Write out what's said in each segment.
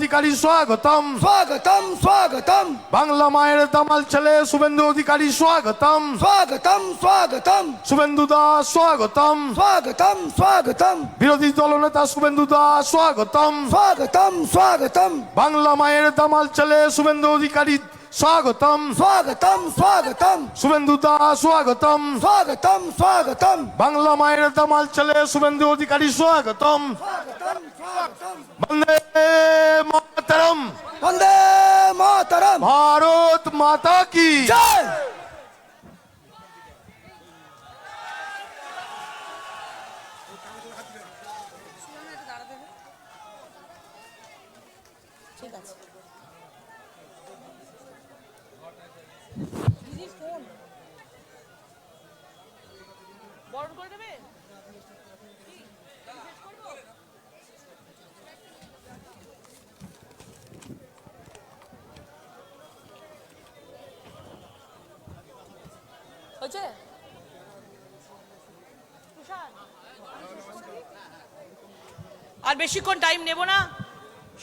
অধিকারী স্বাগতম। স্বাগতম স্বাগতম। বাংলা মায়ের দামাল ছেলে শুভেন্দু অধিকারী স্বাগতম। স্বাগতম স্বাগতম। শুভেন্দু দাস স্বাগতম। স্বাগতম স্বাগতম। বিরোধী দলনেতা শুভেন্দু দাস স্বাগতম। স্বাগতম স্বাগতম। বাংলা মায়ের দামাল ছেলে শুভেন্দু অধিকারী স্বাগতম। স্বাগতম স্বাগতম। শুভেন্দু দাস স্বাগতম। স্বাগতম স্বাগতম। বাংলা মায়ের দামাল ছেলে শুভেন্দু অধিকারী স্বাগতম। স্বাগতম স্বাগতম বন্দে মাতরম বন্দে মাতরম ভারত মাতা কি জয় হয়েছে আর বেশিক্ষণ টাইম নেব না।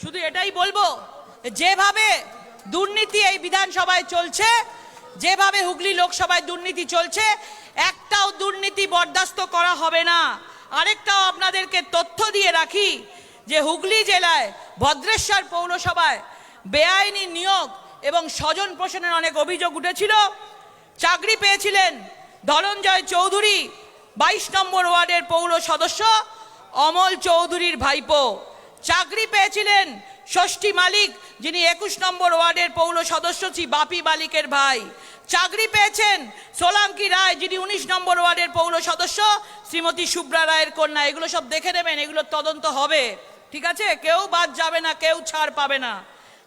শুধু এটাই বলব যেভাবে দুর্নীতি এই বিধানসভায় চলছে যেভাবে হুগলি লোকসভায় দুর্নীতি চলছে একটাও দুর্নীতি বরদাস্ত করা হবে না। আরেকটাও আপনাদেরকে তথ্য দিয়ে রাখি যে হুগলি জেলায় ভদ্রেশ্বর পৌরসভায় বেআইনি নিয়োগ এবং স্বজন পোষণের অনেক অভিযোগ উঠেছিল। চাকরি পেয়েছিলেন ধনঞ্জয় চৌধুরী, বাইশ নম্বর ওয়ার্ডের পৌর সদস্য অমল চৌধুরীর ভাইপো। চাকরি পেয়েছিলেন ষষ্ঠী মালিক, যিনি একুশ নম্বর ওয়ার্ডের পৌর সদস্য, শ্রী বাপি মালিকের ভাই। চাকরি পেয়েছেন সোলাঙ্কি রায়, যিনি উনিশ নম্বর ওয়ার্ডের পৌর সদস্য, শ্রীমতী শুভ্রা রায়ের কন্যা। এগুলো সব দেখে নেবেন, এগুলো তদন্ত হবে। ঠিক আছে? কেউ বাদ যাবে না, কেউ ছাড় পাবে না।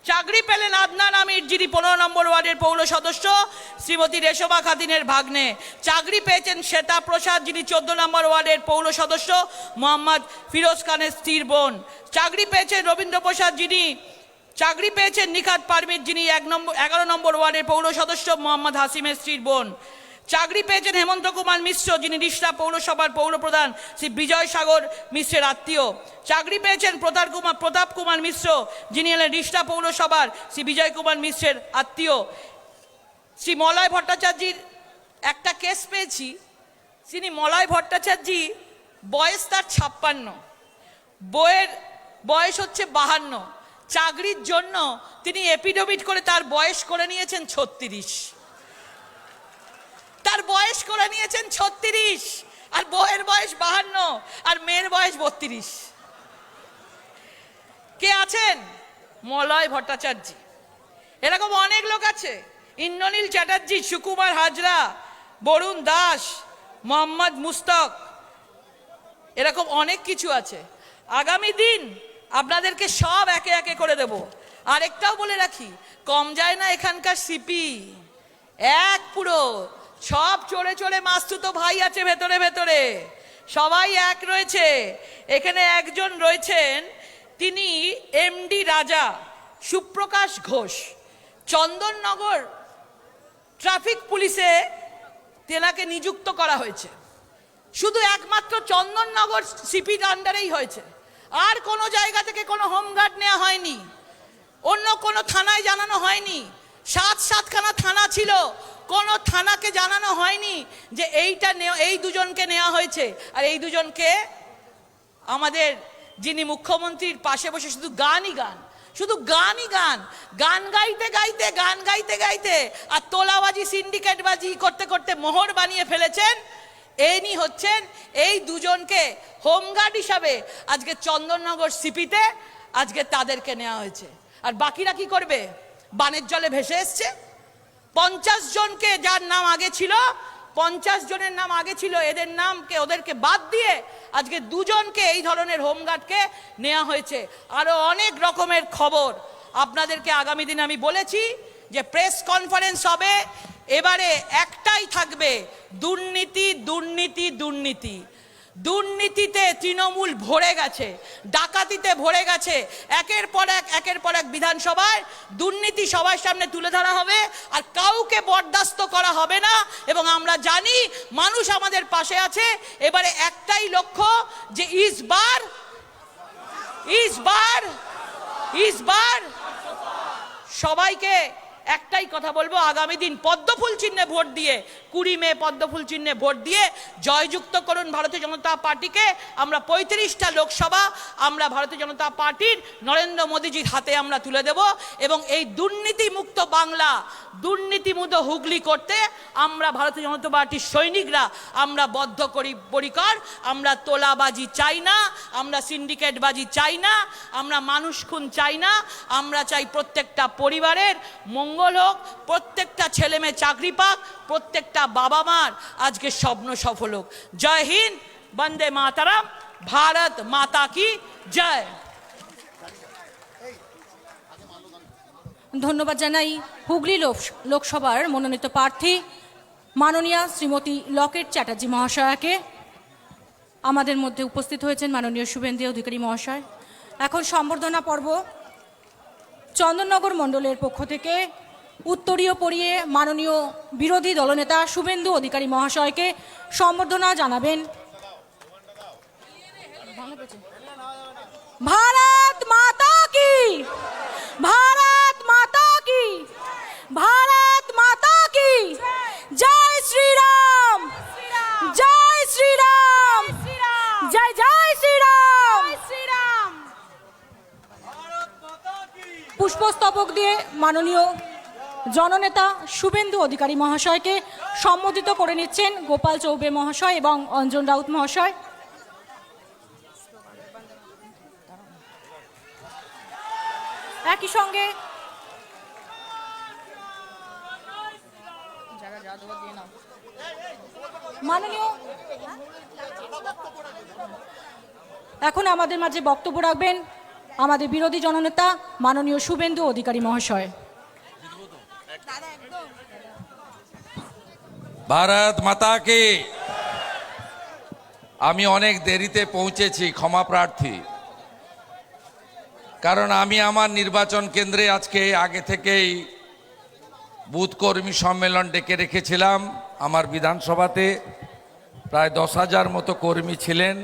চাকরি পেলেন আদনান আমির, যিনি পনেরো নম্বর ওয়ার্ডের পৌর সদস্য, শ্রীমতী রেশমা খাদিনের ভাগ্নে। চাকরি পেয়েছেন শ্বেতা প্রসাদ, যিনি চোদ্দ নম্বর ওয়ার্ডের পৌর সদস্য, মোহাম্মদ ফিরোজ খানের স্ত্রীর বোন। চাকরি পেয়েছেন রবীন্দ্র প্রসাদ, যিনি চাকরি পেয়েছেন নিখাত পারমিট যিনি এক নম্বর, এগারো নম্বর ওয়ার্ডের পৌর সদস্য, মোহাম্মদ হাসিমের স্ত্রীর বোন। চাকরি পেয়েছেন হেমন্ত কুমার মিশ্র, যিনি রিষ্টা পৌরসভার পৌরপ্রধান। শ্রী বিজয় সাগর মিশ্রের আত্মীয়। চাকরি পেয়েছেন প্রতাপ কুমার প্রতাপ কুমার মিশ্র, যিনি হলেন রিষ্টা পৌরসভার। শ্রী বিজয় কুমার মিশ্রের আত্মীয়। শ্রী মলয় ভট্টাচার্যির একটা কেস পেয়েছি। যিনি মলয় ভট্টাচার্যি, বয়স তার ছাপ্পান্ন। বইয়ের বয়স হচ্ছে বাহান্ন। চাকরির জন্য তিনি এপিডোভিট করে তার বয়স করে নিয়েছেন ছত্রিশ। তার বয়স করে নিয়েছেন ছত্রিশ, আর বউয়ের বয়স বাহান্ন, আর মেয়ের বয়স বত্রিশ। কে আছেন? মলয় ভট্টাচার্য। এরকম অনেক লোক আছে, ইন্দ্রনীল চ্যাটার্জি, সুকুমার হাজরা, বরুণ দাস, মোহাম্মদ মুস্তক, এরকম অনেক কিছু আছে। আগামী দিন আপনাদেরকে সব একে একে করে দেব। আরেকটাও বলে রাখি, কম যায় না এখানকার সিপি। এক পুরো সব চড়ে চড়ে মাস্তুতো ভাই আছে ভেতরে ভেতরে। সবাই এক রয়েছে। এখানে একজন রয়েছেন, তিনি এমডি রাজা সুপ্রকাশ ঘোষ। চন্দননগর ট্রাফিক পুলিশে তেনাকে নিযুক্ত করা হয়েছে। শুধু একমাত্র চন্দননগর সিপির আন্ডারেই হয়েছে। আর কোনো জায়গা থেকে কোনো হোমগার্ড নেওয়া হয়নি। অন্য কোনো থানায় জানানো হয়নি। সাত সাতখানা থানা ছিল। কোনো থানাকে জানানো হয়নি যে এইটা এই দুজনকে নেওয়া হয়েছে। আর এই দুজনকে আমাদের যিনি মুখ্যমন্ত্রীর পাশে বসে শুধু গানই গান, শুধু গানই গান গান গাইতে গাইতে, গান গাইতে গাইতে, আর তোলাবাজি, সিন্ডিকেটবাজি করতে করতে মোহর বানিয়ে ফেলেছেন, এনি হচ্ছেন এই দুজনকে হোমগার্ড হিসাবে আজকে চন্দননগর সিপিতে আজকে তাদেরকে নেওয়া হয়েছে। আর বাকিরা কি করবে? বানের জলে ভেসে এসছে। পঞ্চাশ জনকে যার নাম আগে ছিল, পঞ্চাশ জনের নাম আগে ছিল, এদের নামকে, ওদেরকে বাদ দিয়ে আজকে দুজনকে এই ধরনের হোমগার্ডকে নেওয়া হয়েছে। আরও অনেক রকমের খবর। আপনাদেরকে আগামী দিনে আমি বলেছি যে প্রেস কনফারেন্স হবে, এবারে একটাই থাকবে, দুর্নীতি দুর্নীতি দুর্নীতি। দুর্নীতিতে তৃণমূল ভরে গেছে, ডাকাতিতে ভরে গেছে। একের পর এক, একের পর এক বিধানসভায় দুর্নীতি সবার সামনে তুলে ধরা হবে আর কাউকে বরদাস্ত করা হবে না। এবং আমরা জানি মানুষ আমাদের পাশে আছে। এবারে একটাই লক্ষ্য যে ইসবার ইসবার ইসবার সবাইকে একটাই কথা বলব, আগামী দিন পদ্মফুল চিহ্নে ভোট দিয়ে কুড়ি মে পদ্মফুল চিহ্নে ভোট দিয়ে জয়যুক্ত করুন ভারতীয় জনতা পার্টিকে। আমরা পঁয়ত্রিশটা লোকসভা, আমরা ভারতীয় জনতা পার্টির নরেন্দ্র মোদীজির হাতে আমরা তুলে দেব এবং এই দুর্নীতিমুক্ত বাংলা, দুর্নীতিমুক্ত হুগলি করতে আমরা ভারতীয় জনতা পার্টির সৈনিকরা আমরা বদ্ধ করি পরিকর। আমরা তোলাবাজি চাই না, আমরা সিন্ডিকেটবাজি চাই না, আমরা মানুষ খুন চাই না, আমরা চাই প্রত্যেকটা পরিবারের মঙ্গল হোক, প্রত্যেকটা ছেলে মেয়ে চাকরি পাক, প্রত্যেকটা বাবা মার। আজকে স্বপ্ন সফল হোক। জয় হিন্দ, বন্দে মাতারাম, ভারত মাতা কি জয়। ধন্যবাদ জানাই হুগলি লোকসভার মনোনীত প্রার্থী মাননীয়া শ্রীমতী লকেট চ্যাটার্জি মহাশয়াকে। আমাদের মধ্যে উপস্থিত হয়েছেন মাননীয় শুভেন্দু অধিকারী মহাশয়। এখন সম্বর্ধনা পর্ব চন্দননগর মণ্ডলের পক্ষ থেকে উত্তরীয় পড়িয়ে মাননীয় বিরোধী দলনেতা শুভেন্দু অধিকারী মহাশয়কে সম্বর্ধনা জানাবেন। ভারত মাতা কি? ভারত মাতা কি? ভারত মাতা কি? জয় শ্রীরাম। জয় শ্রীরাম। জয় জয় শ্রীরাম। পুষ্পস্তবক দিয়ে মাননীয় জননেতা শুভেন্দু অধিকারী মহাশয়কে সম্বোধিত করে নিচ্ছেন গোপাল চৌবে মহাশয় এবং অঞ্জন রাউত মহাশয়। একই সঙ্গে এখন আমাদের মাঝে বক্তব্য রাখবেন আমাদের বিরোধী জননেতা মাননীয় শুভেন্দু অধিকারী মহাশয়। ভারত মাতা কি? আমি অনেক দেরিতে পৌঁছেছি, ক্ষমা প্রার্থী। কারণ আমি আমার নির্বাচন কেন্দ্রে আজকে আগে থেকেই বুথ কর্মী সম্মেলন ডেকে রেখেছিলাম আমার বিধানসভাতে। প্রায় দশ হাজার মতো কর্মী ছিলেন।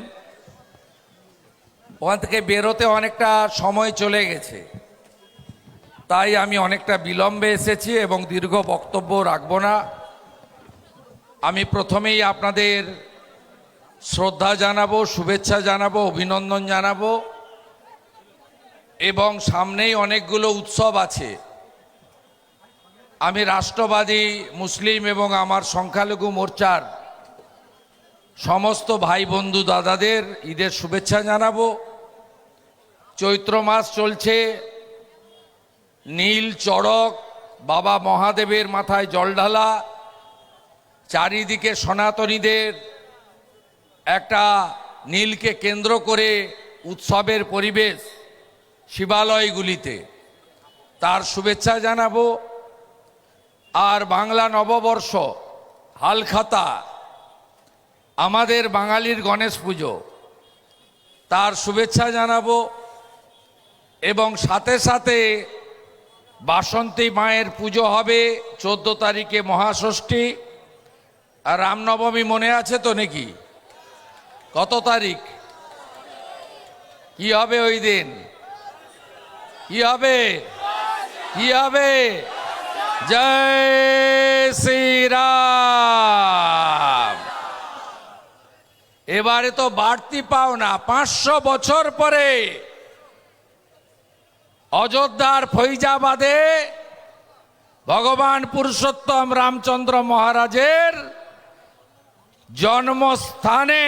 ওখান থেকে বেরোতে অনেকটা সময় চলে গেছে। তাই আমি অনেকটা বিলম্বে এসেছি এবং দীর্ঘ বক্তব্য রাখব না। আমি প্রথমেই আপনাদের শ্রদ্ধা জানাব, শুভেচ্ছা জানাব, অভিনন্দন জানাব এবং সামনেই অনেকগুলো উৎসব আছে। আমি রাষ্ট্রবাদী, মুসলিম এবং আমার সংখ্যালঘু মোর্চার সমস্ত ভাই বন্ধু দাদাদের ঈদের শুভেচ্ছা জানাব। চৈত্র মাস চলছে নীল চড়ক, বাবা মহাদেবের মাথায় জল ঢালা, চারিদিকে সনাতনীদের একটা নীলকে কেন্দ্র করে উৎসবের পরিবেশ শিবালয়গুলিতে। তার শুভেচ্ছা জানাব। আর বাংলা নববর্ষ, হালখাতা, আমাদের বাঙালির গণেশ পুজো, তার শুভেচ্ছা জানাব। এবং সাথে সাথে বাসন্তী মায়ের পুজো হবে চোদ্দ তারিখে মহাষষ্ঠী। আর রামনবমী মনে আছে তো নাকি? কত তারিখ? কি হবে ওই দিন? কি হবে? কি হবে? জয় শ্রীরাম। এবারে তো বাড়তি পাও না পাঁচশো বছর পরে অযোধ্যার ফৈজাবাদে ভগবান পুরুষোত্তম রামচন্দ্র মহারাজের জন্মস্থানে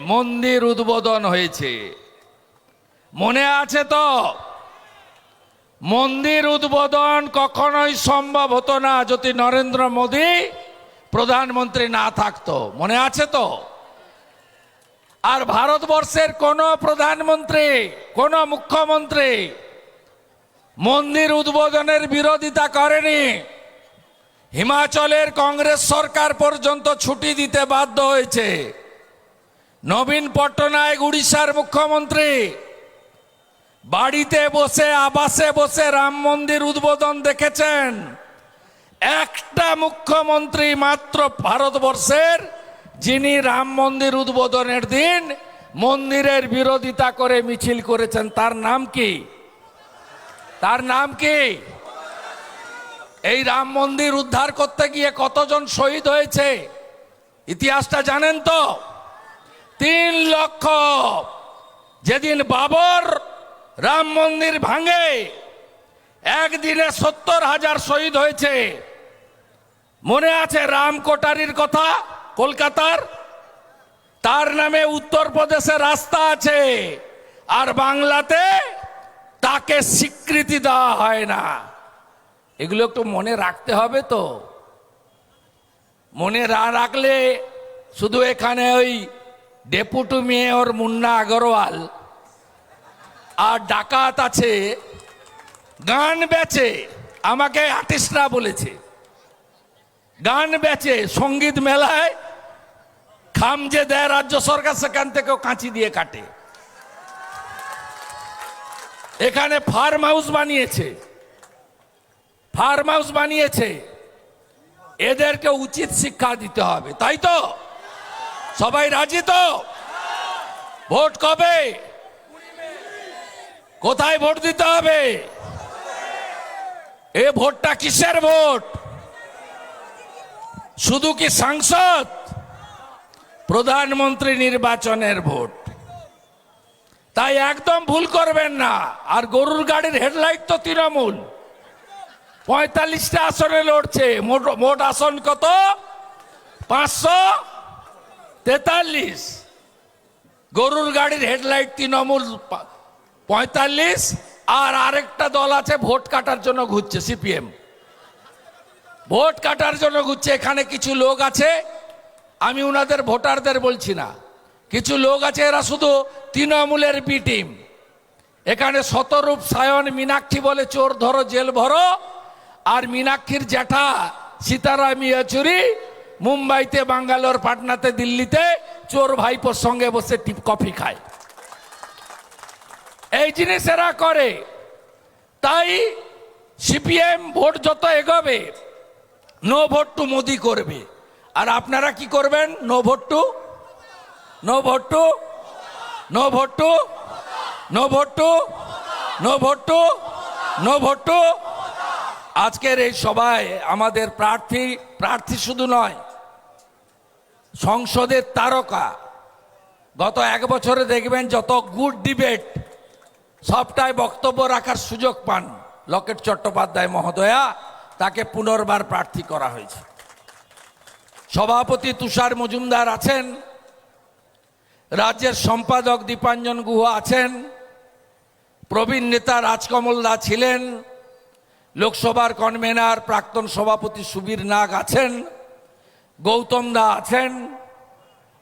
মন্দির উদ্বোধন হয়েছে। মনে আছে তো? মন্দির উদ্বোধন কখনোই সম্ভব হতো না যদি নরেন্দ্র মোদী প্রধানমন্ত্রী না থাকতো। মনে আছে তো? আর ভারতবর্ষের কোন প্রধানমন্ত্রী, কোন মুখ্যমন্ত্রী মন্দির উদ্বোধনের বিরোধিতা করেনি। হিমাচলের কংগ্রেস সরকার পর্যন্ত ছুটি দিতে বাধ্য হয়েছে। নবীন পট্টনায়ক উড়িষ্যার মুখ্যমন্ত্রী। বাড়িতে বসে, আবাসে বসে রাম মন্দির উদ্বোধন দেখেছেন। একটা মুখ্যমন্ত্রী মাত্র ভারতবর্ষের, যিনি রাম মন্দির উদ্বোধনের দিন মন্দিরের বিরোধিতা করে মিছিল করেছেন। তার নাম কি? তার নাম কি? এই রাম মন্দির উদ্ধার করতে গিয়ে কতজন শহীদ হয়েছে? ইতিহাসটা জানেন তো? তিন লক্ষ। যেদিন বাবর রাম মন্দির ভাঙে, একদিনে সত্তর হাজার শহীদ হয়েছে। মনে আছে রাম কোটারির কথা? কলকাতার? তার নামে উত্তরপ্রদেশে রাস্তা আছে। আর বাংলাতে তাকে স্বীকৃতি দেওয়া হয় না। এগুলো একটু মনে রাখতে হবে তো। মনে না রাখলে শুধু এখানে ওই ডেপুটি মেয়র মুন্না আগরওয়াল আর ডাকাত আছে, গান বেচে, আমাকে আর্টিস্টরা বলেছে। গান বেচে, সংগীত মেলায় খাম যে দেয় রাজ্য সরকার, সেখান থেকেও কাঁচি দিয়ে কাটে। এখানে ফার্ম হাউস বানিয়েছে। ফার্ম হাউস বানিয়েছে। এদেরকে উচিত শিক্ষা দিতে হবে, তাই তো? সবাই রাজি তো? ভোট কবে? কোথায় ভোট দিতে হবে? এ ভোটটা কিসের ভোট? শুধু কি সাংসদ? প্রধানমন্ত্রী নির্বাচনের ভোট। তাই একদম ভুল করবেন না। আর গরুর গাড়ির হেডলাইট তো তৃণমূল। পঁয়তাল্লিশটা আসনে লড়ছে। মোট মোট আসন কত? পাঁচশো তেতাল্লিশ। গরুর গাড়ির হেডলাইট তৃণমূল পঁয়তাল্লিশ। আর আরেকটা দল আছে, ভোট কাটার জন্য ঘুরছে, সিপিএম। ভোট কাটার জন্য ঘুরছে, এখানে কিছু লোক আছে। আমি উনাদের ভোটারদের বলছি না। কিছু লোক আছে, এরা শুধু তৃণমূলের বি টিম এখানে শতরূপ সায়ন মীনাক্ষী বলে, চোর ধরো, জেল ভরো। আর মীনাক্ষীর জ্যাঠা সীতারাম ইয়েচুরি মুম্বাইতে, বাঙ্গালোর, পাটনাতে, দিল্লিতে চোর ভাইপোর সঙ্গে বসে টিপ কফি খায়। এই জিনিস এরা করে। তাই সিপিএম ভোট যত এগোবে, নো ভোট টু মোদি করবে। আর আপনারা কি করবেন? No vote to no vote to no vote to no vote to no vote to no vote to আজকের এই সভায় আমাদের প্রার্থী প্রার্থী শুধু নয়, সংসদের তারকা। গত এক বছরে দেখবেন যত গুড ডিবেট সবটাই বক্তব্য রাখার সুযোগ পান লকেট চট্টোপাধ্যায় মহোদয়া। তাকে পুনর্বার প্রার্থী করা হয়েছে। সভাপতি তুষার মজুমদার আছেন। রাজ্যের সম্পাদক দীপাঞ্জন গুহ আছেন, প্রবীণ নেতা রাজকমল দা ছিলেন, লোকসভার কনভেনার প্রাক্তন সভাপতি সুবীর নাগ আছেন, গৌতম দা আছেন।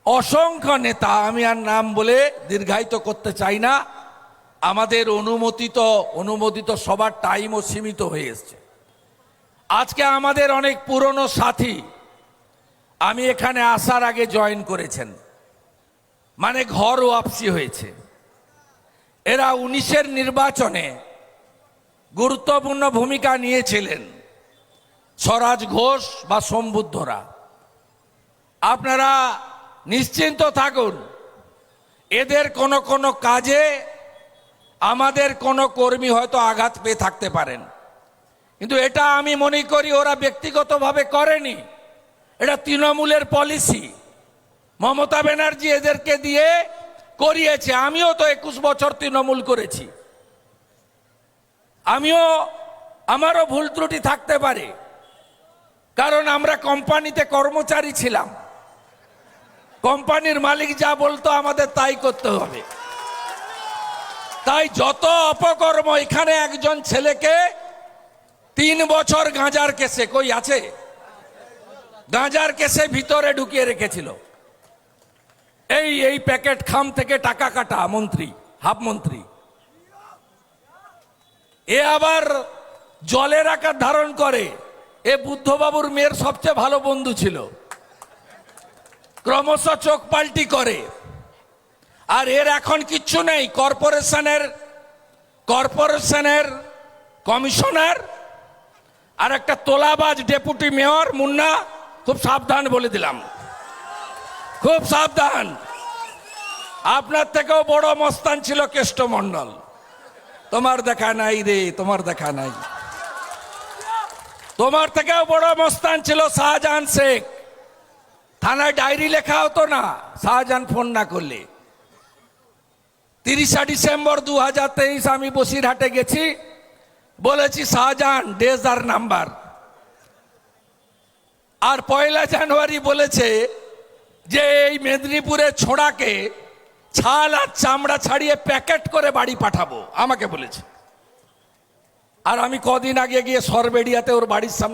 অসংখ্য নেতা, আমি আর নাম বলে দীর্ঘায়িত করতে চাই না। আমাদের অনুমোদিত অনুমোদিত সবার টাইমও সীমিত হয়ে এসছে। আজকে আমাদের অনেক পুরনো সাথী, আমি এখানে আসার আগে জয়েন করেছেন। মানে ঘর ওয়াপসি হয়েছে। এরা উনিশের নির্বাচনে গুরুত্বপূর্ণ ভূমিকা নিয়েছিলেন। স্বরাজ ঘোষ বা সম্বুদ্ধরা। আপনারা নিশ্চিন্ত থাকুন, এদের কোনো কোনো কাজে আমাদের কোনো কর্মী হয়তো আঘাত পেয়ে থাকতে পারেন। কিন্তু এটা আমি মনে করি ওরা ব্যক্তিগতভাবে করেনি। এটা তৃণমূলের পলিসি। মমতা ব্যানার্জি এদেরকে দিয়ে করিয়েছে। আমিও তো একুশ বছর তৃণমূল করেছি। আমিও, আমারও ভুল ত্রুটি থাকতে পারে। কারণ আমরা কোম্পানিতে কর্মচারী ছিলাম। কোম্পানির মালিক যা বলতো আমাদের তাই করতে হবে। তাই যত অপকর্ম, এখানে একজন ছেলেকে তিন বছর গাঁজার কেসে, কই আছে? গাঁজার কেসে ভিতরে ঢুকিয়ে রেখেছিল। এই এই প্যাকেট খাম থেকে টাকা কাটা, মন্ত্রী, হাফ মন্ত্রী। এ আবার জলের আকার ধারণ করে। এ বুদ্ধবাবুর মেয়ের সবচেয়ে ভালো বন্ধু ছিল। ক্রমশ চোখ পাল্টি করে। আর এর এখন কিচ্ছু নেই, কর্পোরেশনের কর্পোরেশনের কমিশনার আর একটা তোলাবাজ ডেপুটি মেয়র, মুন্না, খুব সাবধান বলে দিলাম। খুব সাবধান। আপনার থেকেও বড় মস্তান ছিল কেষ্টমণ্ডল। তোমার দেখা নাই রে, তোমার দেখা নাই। তোমার থেকেও বড় মস্তান ছিল শাহজাহান শেখ। থানায় ডায়েরি লেখা হতো না, শাহজাহান ফোন না করলে। তিরিশা ডিসেম্বর দু হাজার তেইশ আমি বসিরহাটে গেছি, বলেছি, শাহজাহান ডেজ আর নাম্বার। আর পয়লা জানুয়ারি বলেছে যে এই মেদিনীপুরের ছোড়াকে ছাল আর চামড়া ছাড়িয়ে প্যাকেট করে বাড়ি পাঠাবো, আমাকে বলেছে। আর আমি কদিন আগে গিয়ে সরবেড়িয়াতে ওর বাড়ির সামনে